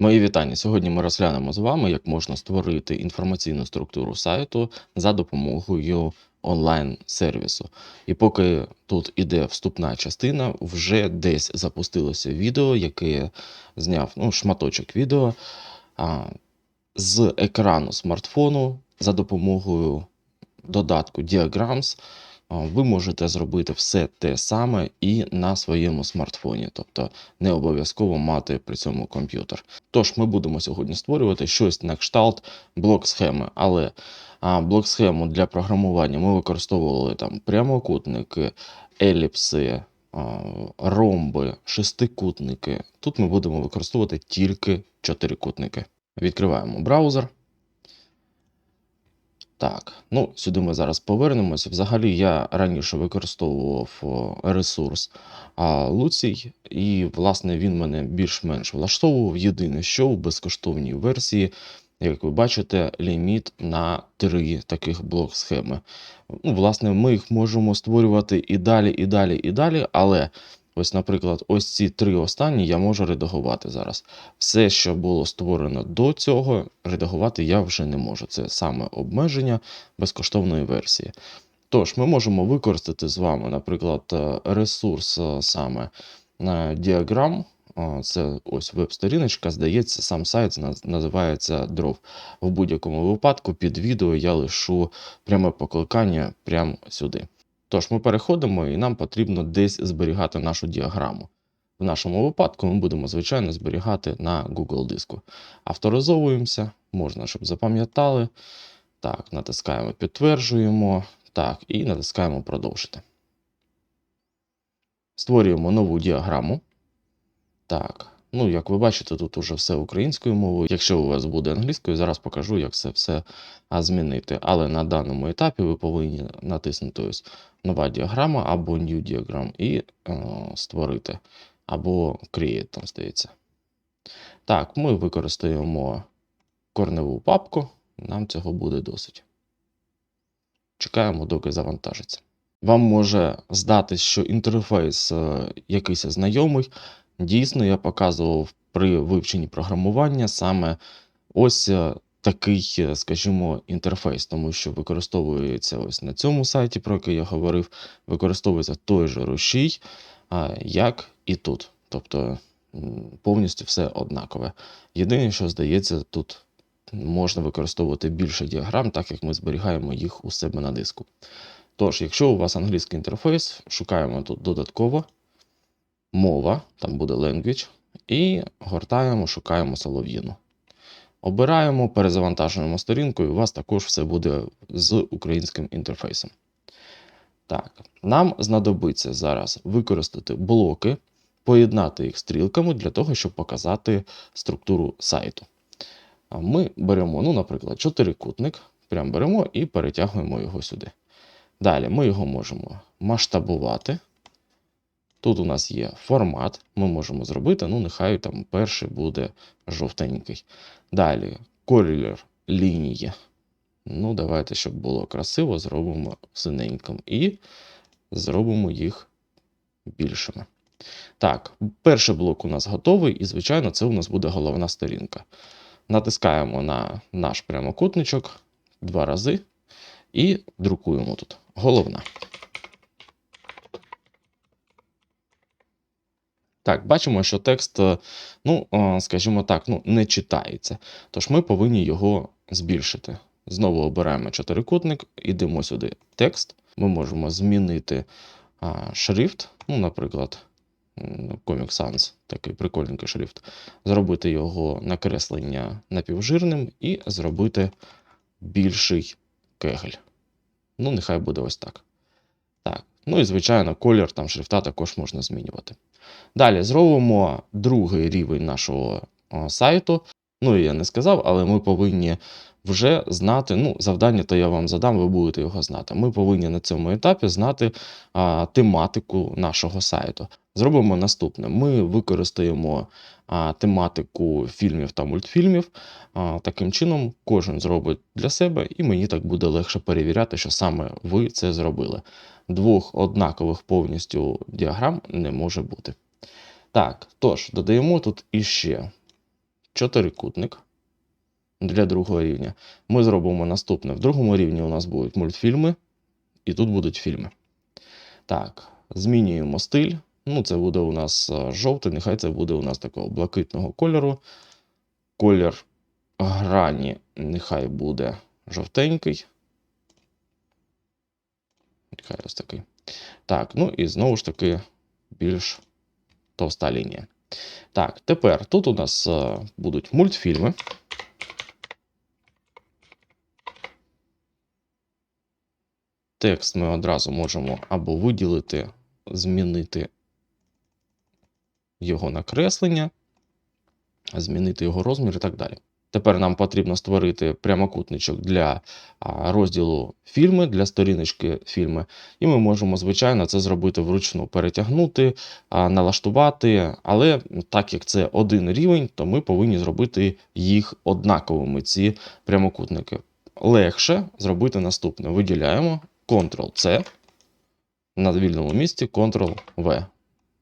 Мої вітання. Сьогодні ми розглянемо з вами, як можна створити інформаційну структуру сайту за допомогою онлайн-сервісу. І поки тут іде вступна частина, вже десь запустилося відео, яке зняв ну, шматочок відео а, з екрану смартфону за допомогою додатку Diagrams. Ви можете зробити все те саме і на своєму смартфоні, тобто не обов'язково мати при цьому комп'ютер. Тож ми будемо сьогодні створювати щось на кшталт блок-схеми, але блок-схему для програмування ми використовували там прямокутники, еліпси, ромби, шестикутники. Тут ми будемо використовувати тільки чотирикутники. Відкриваємо браузер. Так, ну сюди ми зараз повернемося. Взагалі, я раніше використовував ресурс Луцій, і, власне, він мене більш-менш влаштовував. Єдине, що в безкоштовній версії, як ви бачите, ліміт на три таких блок схеми. Ну, власне, ми їх можемо створювати і далі, і далі, і далі, але. Ось, наприклад, ось ці три останні я можу редагувати зараз. Все, що було створено до цього, редагувати я вже не можу. Це саме обмеження безкоштовної версії. Тож, ми можемо використати з вами, наприклад, е, ресурс е, саме діаграм. Е, Це ось веб-сторіночка, здається, сам сайт називається Drov. В будь-якому випадку під відео я лишу пряме покликання прямо сюди. Тож ми переходимо і нам потрібно десь зберігати нашу діаграму. В нашому випадку ми будемо, звичайно, зберігати на Google диску. Авторизовуємося, можна, щоб запам'ятали. Так, натискаємо підтверджуємо. Так, і натискаємо продовжити. Створюємо нову діаграму. Так, ну як ви бачите, тут уже все українською мовою. Якщо у вас буде англійською, зараз покажу, як це все змінити. Але на даному етапі ви повинні натиснути ось нова діаграма або New Diagram і е, створити, або Create, там здається. Так, ми використаємо корневу папку, нам цього буде досить. Чекаємо, доки завантажиться. Вам може здатись, що інтерфейс е, якийсь знайомий. Дійсно, я показував при вивченні програмування саме ось е, такий, е, скажімо, інтерфейс, тому що використовується ось на цьому сайті, про який я говорив, використовується той же рушій, як і тут. Тобто повністю все однакове. Єдине, що здається, тут можна використовувати більше діаграм, так як ми зберігаємо їх у себе на диску. Тож, якщо у вас англійський інтерфейс, шукаємо тут додатково мова, там буде language, і гортаємо, шукаємо солов'їну. Обираємо, перезавантажуємо сторінку, і у вас також все буде з українським інтерфейсом. Так, нам знадобиться зараз використати блоки, поєднати їх стрілками для того, щоб показати структуру сайту. Ми беремо, ну, наприклад, чотирикутник, прям беремо і перетягуємо його сюди. Далі ми його можемо масштабувати. Тут у нас є формат, ми можемо зробити, ну, нехай там перший буде жовтенький. Далі колір лінії. Ну, давайте, щоб було красиво, зробимо синеньким і зробимо їх більшими. Так, перший блок у нас готовий, і, звичайно, це у нас буде головна сторінка. Натискаємо на наш прямокутничок два рази і друкуємо тут. Головна. Так, бачимо, що текст, е, ну, е, скажімо так, ну, не читається. Тож ми повинні його збільшити. Знову обираємо чотирикутник, ідемо сюди текст. Ми можемо змінити а, шрифт, ну, наприклад, Comic Sans, такий прикольненький шрифт, зробити його накреслення напівжирним і зробити більший кегель. Ну, нехай буде ось так. Ну і, звичайно, колір там шрифта також можна змінювати. Далі зробимо другий рівень нашого сайту. Ну, я не сказав, але ми повинні вже знати. Ну, завдання то я вам задам, ви будете його знати. Ми повинні на цьому етапі знати а, тематику нашого сайту. Зробимо наступне: ми використаємо а, тематику фільмів та мультфільмів. А, таким чином, кожен зробить для себе, і мені так буде легше перевіряти, що саме ви це зробили. Двох однакових повністю діаграм не може бути. Так, тож, додаємо тут іще чотирикутник для другого рівня. Ми зробимо наступне. В другому рівні у нас будуть мультфільми, і тут будуть фільми. Так, змінюємо стиль. Ну, це буде у нас е, жовтий, нехай це буде у нас такого блакитного кольору. Колір грані нехай буде жовтенький. Нехай ось такий. Так, ну і знову ж таки більш товста лінія. Так, тепер тут у нас е, будуть мультфільми. Текст ми одразу можемо або виділити, змінити його накреслення, змінити його розмір і так далі. Тепер нам потрібно створити прямокутничок для розділу фільми, для сторіночки фільми. І ми можемо, звичайно, це зробити вручну, перетягнути, налаштувати. Але так як це один рівень, то ми повинні зробити їх однаковими, ці прямокутники. Легше зробити наступне: виділяємо Ctrl-C на вільному місці, Ctrl-V.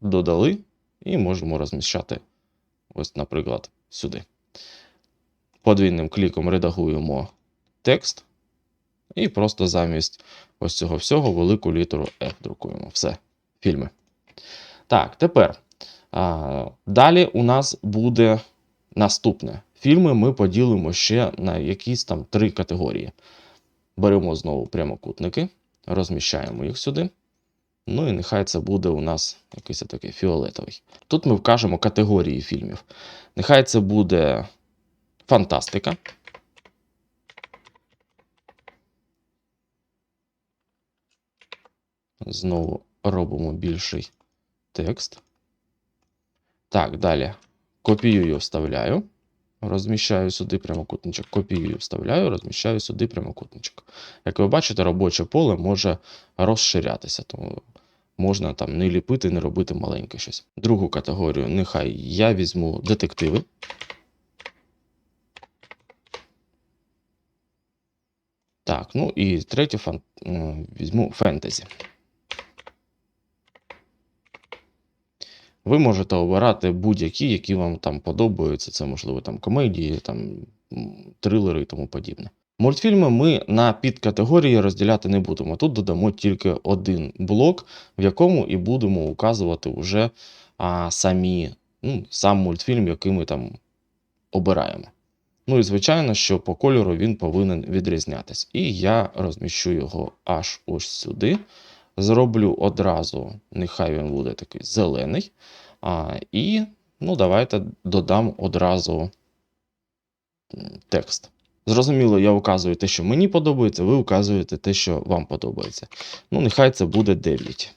Додали і можемо розміщати, ось, наприклад, сюди. Подвійним кліком редагуємо текст. І просто замість ось цього всього велику літеру F друкуємо. Все, фільми. Так, тепер. А, далі у нас буде наступне. Фільми ми поділимо ще на якісь там три категорії. Беремо знову прямокутники, розміщаємо їх сюди. Ну і нехай це буде у нас якийсь такий фіолетовий. Тут ми вкажемо категорії фільмів. Нехай це буде фантастика. Знову робимо більший текст. Так, далі. Копіюю, вставляю. Розміщаю сюди прямокутничок. Копіюю, вставляю, розміщаю сюди прямокутничок. Як ви бачите, робоче поле може розширятися, тому можна там не ліпити, не робити маленьке щось. Другу категорію, нехай я візьму детективи. Так, ну і третю фан... візьму фентезі. Ви можете обирати будь-які, які вам там подобаються. Це, можливо, там комедії, там трилери і тому подібне. Мультфільми ми на підкатегорії розділяти не будемо. Тут додамо тільки один блок, в якому і будемо указувати вже а, самі, ну, сам мультфільм, який ми там обираємо. Ну і звичайно, що по кольору він повинен відрізнятись. І я розміщу його аж ось сюди. Зроблю одразу, нехай він буде такий зелений. А, і ну, давайте додам одразу текст. Зрозуміло, я указую те, що мені подобається, ви указуєте те, що вам подобається. Ну, нехай це буде 9.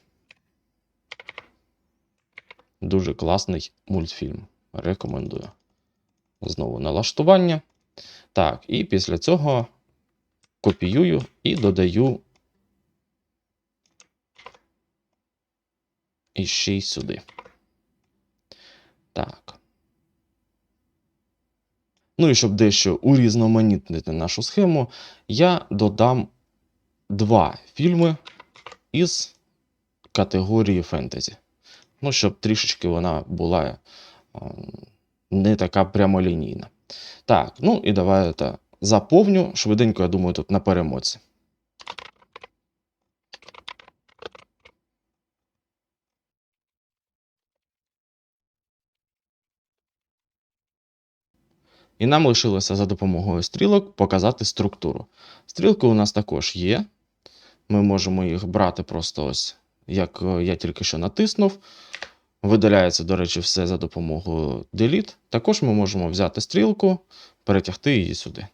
Дуже класний мультфільм. Рекомендую. Знову налаштування. Так, і після цього копіюю і додаю і ще й сюди. Так. Ну і щоб дещо урізноманітнити нашу схему, я додам два фільми із категорії фентезі. Ну, щоб трішечки вона була е, не така прямолінійна. Так, ну і давайте заповню. Швиденько, я думаю, тут на перемоці. І нам лишилося за допомогою стрілок показати структуру. Стрілки у нас також є. Ми можемо їх брати просто ось, як е, я тільки що натиснув. Видаляється, до речі, все за допомогою Delete. Також ми можемо взяти стрілку, перетягти її сюди.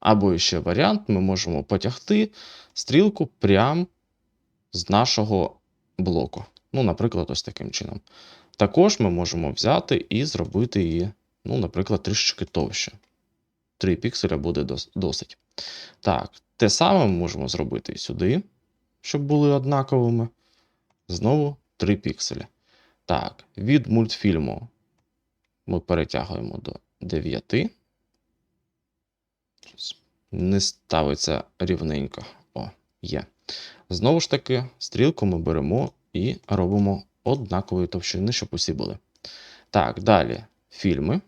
Або ще варіант, ми можемо потягти стрілку прямо з нашого блоку. Ну, наприклад, ось таким чином. Також ми можемо взяти і зробити її, ну, наприклад, трішечки товще. 3 пікселя буде досить. Так, те саме ми можемо зробити і сюди, щоб були однаковими. Знову 3 пікселя. Так, від мультфільму ми перетягуємо до 9. Не ставиться рівненько. О, є. Знову ж таки, стрілку ми беремо і робимо однакової товщини, щоб усі були. Так, далі фільми.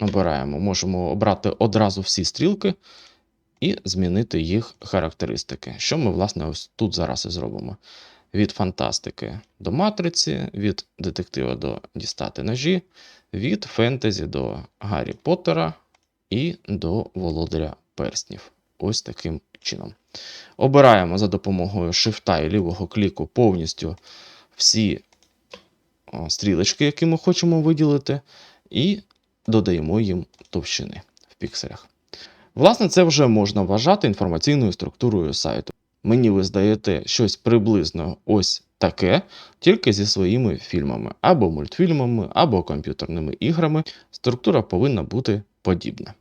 Обираємо, можемо обрати одразу всі стрілки і змінити їх характеристики. Що ми, власне, ось тут зараз і зробимо. Від фантастики до матриці, від детектива до дістати ножі, від фентезі до Гаррі Поттера і до Володаря перснів. Ось таким чином. Обираємо за допомогою шифта і лівого кліку повністю всі стрілочки, які ми хочемо виділити, і додаємо їм товщини в пікселях. Власне, це вже можна вважати інформаційною структурою сайту. Мені ви здаєте щось приблизно ось таке, тільки зі своїми фільмами, або мультфільмами, або комп'ютерними іграми. Структура повинна бути подібна.